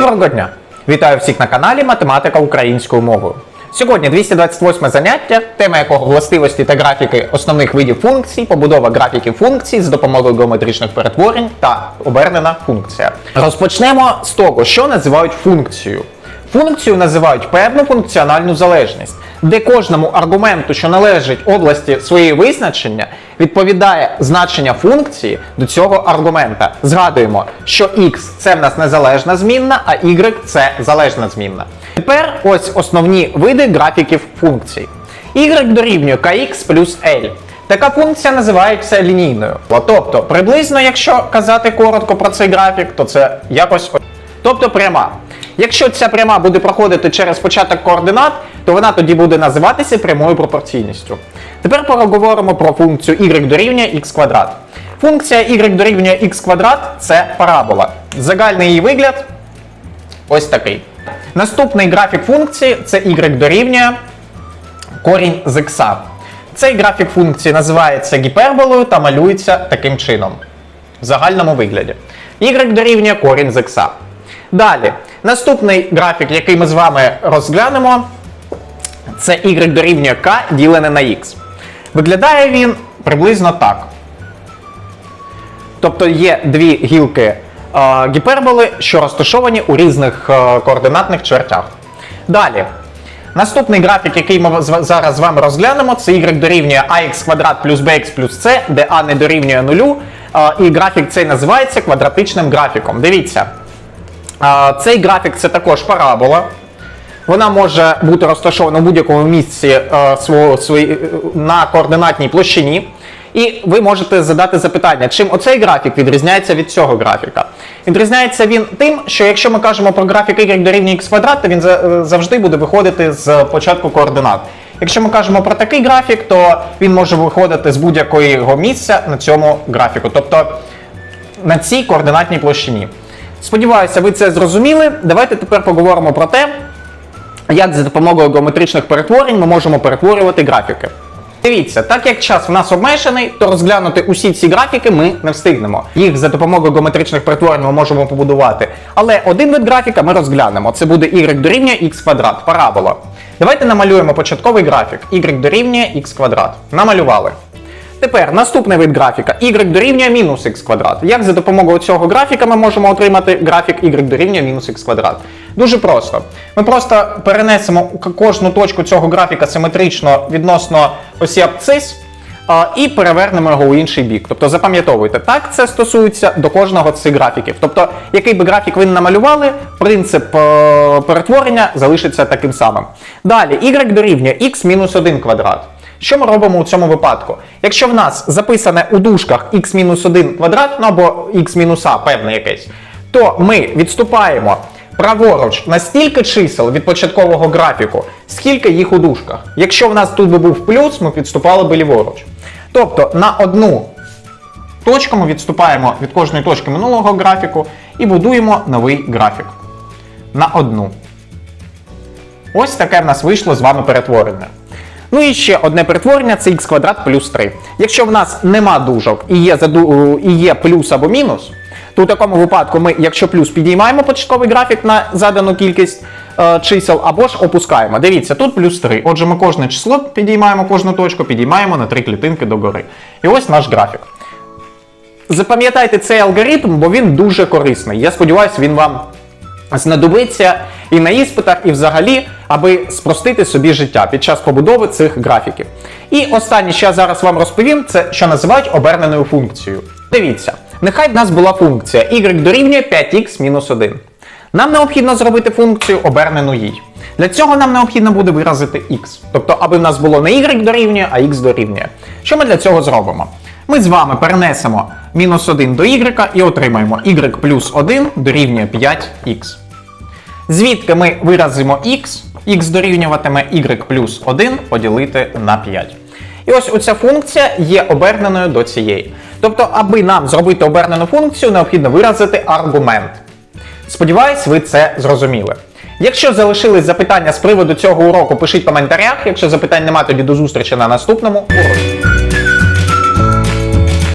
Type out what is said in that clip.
Доброго дня! Вітаю всіх на каналі Математика українською мовою. Сьогодні 228 заняття, тема якого властивості та графіки основних видів функцій, побудова графіків функцій з допомогою геометричних перетворень та обернена функція. Розпочнемо з того, що називають функцією. Функцію називають певну функціональну залежність, де кожному аргументу, що належить області своєї визначення, відповідає значення функції до цього аргумента. Згадуємо, що x це в нас незалежна змінна, а y це залежна змінна. Тепер ось основні види графіків функцій. y дорівнює kx плюс L. Така функція називається лінійною. Тобто, приблизно, якщо казати коротко про цей графік, то це якось. Тобто пряма. Якщо ця пряма буде проходити через початок координат, то вона тоді буде називатися прямою пропорційністю. Тепер поговоримо про функцію y дорівнює x квадрат. Функція y дорівнює x квадрат це парабола. Загальний її вигляд ось такий. Наступний графік функції це y дорівнює корінь з x. Цей графік функції називається гіперболою та малюється таким чином. В загальному вигляді. y дорівнює корінь з x. Далі, наступний графік, який ми з вами розглянемо, це y дорівнює k ділене на x. Виглядає він приблизно так. Тобто є дві гілки е, гіперболи, що розташовані у різних е, координатних чвертях. Далі. Наступний графік, який ми зараз з вами розглянемо, це y дорівнює ax квадрат плюс bx плюс c, де a не дорівнює нулю. Е, І графік цей називається квадратичним графіком. Дивіться. Цей графік це також парабола. Вона може бути розташована в будь-якому місці е, е, на координатній площині. І ви можете задати запитання, чим оцей графік відрізняється від цього графіка. Відрізняється він тим, що якщо ми кажемо про графік y дорівнює x квадрат, то він е, завжди буде виходити з початку координат. Якщо ми кажемо про такий графік, то він може виходити з будь-якого місця на цьому графіку, тобто на цій координатній площині. Сподіваюся, ви це зрозуміли. Давайте тепер поговоримо про те, як за допомогою геометричних перетворень ми можемо перетворювати графіки. Дивіться, так як час в нас обмежений, то розглянути усі ці графіки ми не встигнемо. Їх за допомогою геометричних перетворень ми можемо побудувати. Але один вид графіка ми розглянемо. Це буде y дорівнює x квадрат, парабола. Давайте намалюємо початковий графік y дорівнює x квадрат. Намалювали. Тепер наступний вид графіка y дорівнює мінус х квадрат. Як за допомогою цього графіка ми можемо отримати графік y дорівнює мінус х квадрат? Дуже просто. Ми просто перенесемо кожну точку цього графіка симетрично відносно осі абцис і перевернемо його у інший бік. Тобто запам'ятовуйте, так це стосується до кожного цих графіків. Тобто, який би графік ви не намалювали, принцип е, перетворення залишиться таким самим. Далі, y дорівнює x мінус 1 квадрат. Що ми робимо у цьому випадку? Якщо в нас записане у дужках x-1 квадрат, ну або x-а певне якесь, то ми відступаємо праворуч на стільки чисел від початкового графіку, скільки їх у дужках. Якщо в нас тут би був плюс, ми відступали би ліворуч. Тобто на одну точку ми відступаємо від кожної точки минулого графіку і будуємо новий графік. На одну. Ось таке в нас вийшло з вами перетворення. Ну і ще одне перетворення це х квадрат плюс 3. Якщо в нас нема дужок і є, заду... і є плюс або мінус, то у такому випадку ми, якщо плюс підіймаємо початковий графік на задану кількість е, чисел, або ж опускаємо. Дивіться, тут плюс 3. Отже, ми кожне число підіймаємо, кожну точку підіймаємо на 3 клітинки догори. І ось наш графік. Запам'ятайте цей алгоритм, бо він дуже корисний. Я сподіваюся, він вам знадобиться і на іспитах, і взагалі, аби спростити собі життя під час побудови цих графіків. І останнє, що я зараз вам розповім, це що називають оберненою функцією. Дивіться, нехай в нас була функція y дорівнює 5x-1. Нам необхідно зробити функцію обернену їй. Для цього нам необхідно буде виразити x. Тобто, аби в нас було не y дорівнює, а x дорівнює. Що ми для цього зробимо? Ми з вами перенесемо мінус 1 до y і отримаємо y плюс 1 дорівнює 5х. Звідки ми виразимо x, x дорівнюватиме y плюс 1 поділити на 5. І ось оця функція є оберненою до цієї. Тобто, аби нам зробити обернену функцію, необхідно виразити аргумент. Сподіваюсь, ви це зрозуміли. Якщо залишились запитання з приводу цього уроку, пишіть в коментарях. Якщо запитань немає, тоді до зустрічі на наступному уроці.